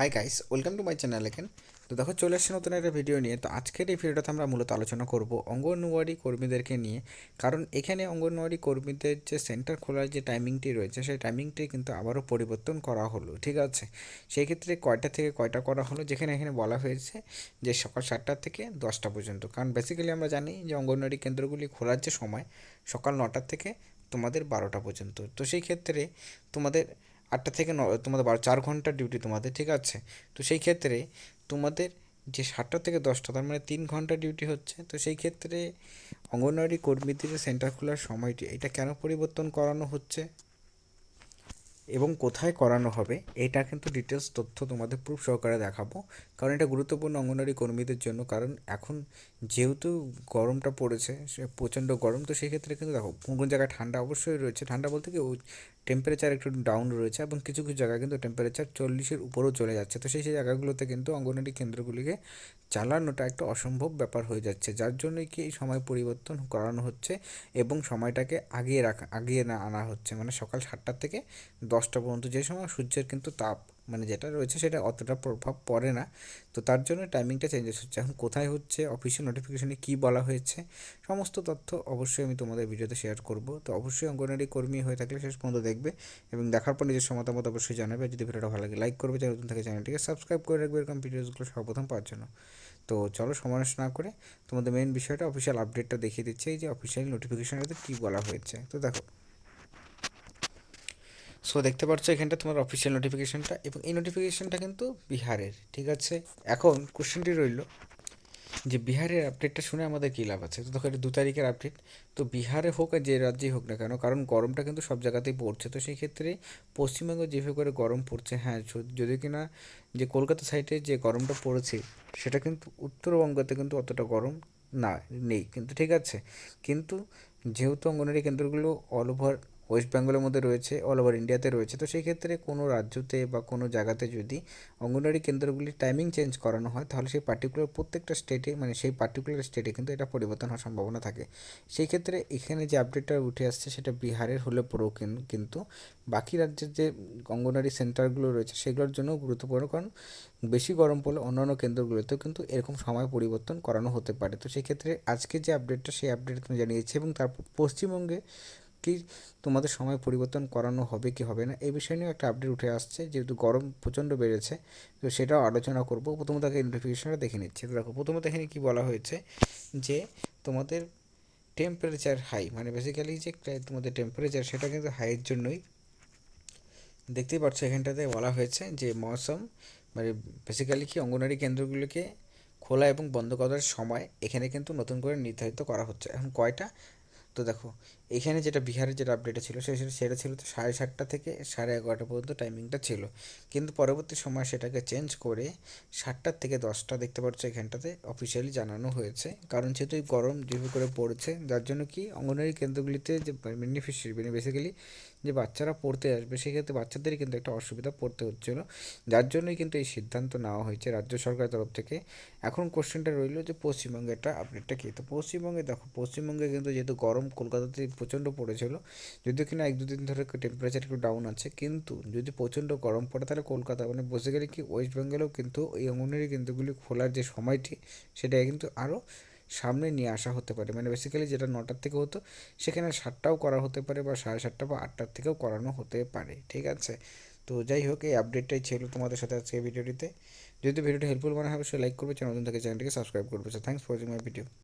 Hi guys welcome to my channel এখান তো দেখো, চলে এসছে নতুন একটা ভিডিও নিয়ে। তো আজকের এই ভিডিওটাতে আমরা মূলত আলোচনা করব অঙ্গনওয়াড়ি কর্মীদেরকে নিয়ে। কারণ এখানে অঙ্গনওয়াড়ি কর্মীদের যে সেন্টার খোলার যে টাইমিংটি রয়েছে, সেই টাইমিংটি কিন্তু আবারও পরিবর্তন করা হলো, ঠিক আছে? সেই ক্ষেত্রে কয়টা থেকে কয়টা করা হলো, যেখানে এখানে বলা হয়েছে যে সকাল সাতটা থেকে দশটা পর্যন্ত। কারণ বেসিক্যালি আমরা জানি যে অঙ্গনওয়াড়ি কেন্দ্রগুলি খোলার যে সময়, সকাল নটার থেকে তোমাদের বারোটা পর্যন্ত। তো সেই ক্ষেত্রে তোমাদের আটটা থেকে ন, তোমাদের বারো, চার ঘণ্টার ডিউটি তোমাদের, ঠিক আছে? তো সেই ক্ষেত্রে তোমাদের যে সাতটা থেকে দশটা, তার মানে তিন ঘণ্টা ডিউটি হচ্ছে, তো সেই ক্ষেত্রে অঙ্গনওয়াড়ি কর্মীদের সেন্টার খোলার সময়টি, এটা কেন পরিবর্তন করানো হচ্ছে? এবং কোথায় করানো হবে? এটা কিন্তু ডিটেলস তথ্য তোমাদের প্রুফ সহকারে দেখাবো, কারণ এটা গুরুত্বপূর্ণ অঙ্গনওয়াড়ি কর্মীদের জন্য, কারণ এখন যেহেতু গরমটা পড়েছে, সে প্রচণ্ড গরম, তো সেক্ষেত্রে কিন্তু দেখো, কোন কোন জায়গায় ঠান্ডা অবশ্যই রয়েছে, ঠান্ডা বলতে কি টেম্পারেচার একটু ডাউন রয়েছে এবং কিছু কিছু জায়গায় কিন্তু টেম্পারেচার চল্লিশের উপরেও চলে যাচ্ছে। তো সেই সেই জায়গাগুলোতে কিন্তু অঙ্গনওয়াড়ি কেন্দ্রগুলিকে চালানোটা একটা অসম্ভব ব্যাপার হয়ে যাচ্ছে, যার জন্যই কি এই সময় পরিবর্তন করানো হচ্ছে এবং সময়টাকে আগিয়ে রাখা, আগিয়ে না আনা হচ্ছে। মানে সকাল সাতটা থেকে দশটা পর্যন্ত যে সময় সূর্যের কিন্তু তাপ মানে যেটা রয়েছে সেটা অতটা প্রভাব পড়ে না। তো তার জন্য টাইমিংটা চেঞ্জেস হচ্ছে। এখন কোথায় হচ্ছে অফিসিয়াল নোটিফিকেশনে কী বলা হয়েছে, সমস্ত তথ্য অবশ্যই আমি তোমাদের ভিডিওতে শেয়ার করব। তো অবশ্যই অঙ্গনওয়াড়ি কর্মী হয়ে থাকলে শেষ পর্যন্ত দেখবে এবং দেখার পর নিজের মতামত অবশ্যই জানাবে। যদি ভিডিওটা ভালো লাগে লাইক করবে যারা নতুন থাকে চ্যানেলটিকে সাবস্ক্রাইব করে রাখবে এরকম ভিডিওসগুলো সর্বপ্রথম পাওয়ার জন্য। তো চলো সমাবেশ না করে তোমাদের মেন বিষয়টা অফিসিয়াল আপডেটটা দেখিয়ে দিচ্ছে। এই যে অফিসিয়াল নোটিফিকেশনটাতে কী বলা হয়েছে, তো দেখো। সো দেখতে পাচ্ছ এখানটা তোমার অফিসিয়াল নোটিফিকেশানটা এবং এই নোটিফিকেশানটা কিন্তু বিহারের, ঠিক আছে? এখন কোশ্চেনটি রইল যে বিহারের আপডেটটা শুনে আমাদের কী লাভ আছে? তো দেখো, এটা দু তারিখের আপডেট তো বিহারে হোক আর যে রাজ্যেই হোক না কেন, কারণ গরমটা কিন্তু সব জায়গাতেই পড়ছে। তো সেই ক্ষেত্রে পশ্চিমবঙ্গে যেভাবে করে গরম পড়ছে হ্যাঁ যদি কিনা যে কলকাতা সাইডে যে গরমটা পড়েছে, সেটা কিন্তু উত্তরবঙ্গতে কিন্তু অতটা গরম না, নেই, কিন্তু ঠিক আছে? কিন্তু যেহেতু অঙ্গনারী কেন্দ্রগুলো অল ওভার ওয়েস্ট বেঙ্গলের মধ্যে রয়েছে, অল ওভার ইন্ডিয়াতে রয়েছে। তো সেই ক্ষেত্রে কোনো রাজ্যতে বা কোনো জায়গাতে যদি অঙ্গনওয়াড়ি কেন্দ্রগুলির টাইমিং চেঞ্জ করানো হয়, তাহলে সেই পার্টিকুলার প্রত্যেকটা স্টেটে মানে সেই পার্টিকুলার স্টেটে কিন্তু এটা পরিবর্তন হওয়ার সম্ভাবনা থাকে। সেই ক্ষেত্রে এখানে যে আপডেটটা উঠে আসছে, সেটা বিহারের হলে পরেও কিন্তু বাকি রাজ্যের যে অঙ্গনওয়াড়ি সেন্টারগুলো রয়েছে, সেগুলোর জন্য গুরুত্বপূর্ণ, কারণ বেশি গরম পড়লে অন্যান্য কেন্দ্রগুলোতেও কিন্তু এরকম সময় পরিবর্তন করানো হতে পারে। তো সেই ক্ষেত্রে আজকে যে আপডেটটা সেই আপডেট জানিয়েছি এবং তারপর পশ্চিমবঙ্গে কি তোমাদের সময় পরিবর্তন করানো হবে কি হবে না, এই বিষয় নিয়েও একটা আপডেট উঠে আসছে, যেহেতু গরম প্রচণ্ড বেড়েছে, তো সেটাও আলোচনা করব। প্রথমত আগে নোটিফিকেশনটা দেখে নিচ্ছি। তো দেখো, প্রথমত এখানে কী বলা হয়েছে যে তোমাদের টেম্পারেচার হাই মানে বেসিক্যালি যে তোমাদের টেম্পারেচার সেটা কিন্তু হাইয়ের জন্যই। দেখতেই পাচ্ছ এখানটাতে বলা হয়েছে যে মৌসুম মানে বেসিক্যালি কি অঙ্গনারী কেন্দ্রগুলোকে খোলা এবং বন্ধ করার সময় এখানে কিন্তু নতুন করে নির্ধারিত করা হচ্ছে। এখন কয়টা? তো দেখো, এখানে যেটা বিহারের যেটা আপডেটে ছিল, সে সেটা ছিল তো সাড়ে সাতটা থেকে সাড়ে এগারোটা পর্যন্ত টাইমিংটা ছিল। কিন্তু পরবর্তী সময় সেটাকে চেঞ্জ করে সাতটার থেকে দশটা দেখতে পাচ্ছ এখানটাতে অফিসিয়ালি জানানো হয়েছে। কারণ যেহেতু গরম যেভাবে করে পড়েছে, যার জন্য কি অঙ্গনওয়াড়ি কেন্দ্রগুলিতে যে বেনিফিশিয়ারি মানে বেসিক্যালি যে বাচ্চারা পড়তে আসবে, সেক্ষেত্রে বাচ্চাদেরই কিন্তু একটা অসুবিধা পড়তে হচ্ছিল। যার জন্যই কিন্তু এই সিদ্ধান্ত নেওয়া হয়েছে রাজ্য সরকারের তরফ থেকে। এখন কোশ্চেনটা রইল যে পশ্চিমবঙ্গে একটা আপডেটটা কী? তো পশ্চিমবঙ্গে দেখো, পশ্চিমবঙ্গে কিন্তু যেহেতু গরম কলকাতাতে প্রচণ্ড পড়েছিল, যদিও কিনা এক দুদিন ধরে টেম্পারেচার একটু ডাউন আছে, কিন্তু যদি প্রচণ্ড গরম পড়ে, তাহলে কলকাতা মানে বসে গেলে কি ওয়েস্ট বেঙ্গলেও কিন্তু এই অঙ্গনারী কেন্দ্রগুলি খোলার যে সময়টি সেটা কিন্তু আরও সামনে নিয়ে আসা হতে পারে। মানে বেসিক্যালি যেটা নটার থেকে হতো, সেখানে সাতটাও করা হতে পারে বা সাড়ে সাতটা বা আটটার থেকেও করানো হতে পারে, ঠিক আছে? তো যাই হোক, এই আপডেটটাই ছিল তোমাদের সাথে আজকে ভিডিওটিতে যদি ভিডিওটি হেল্পফুল মনে হয়, অবশ্যই লাইক করবে, চ্যানেল নতুন থেকে, চ্যানেলটিকে সাবস্ক্রাইব করবে। Thanks for watching my video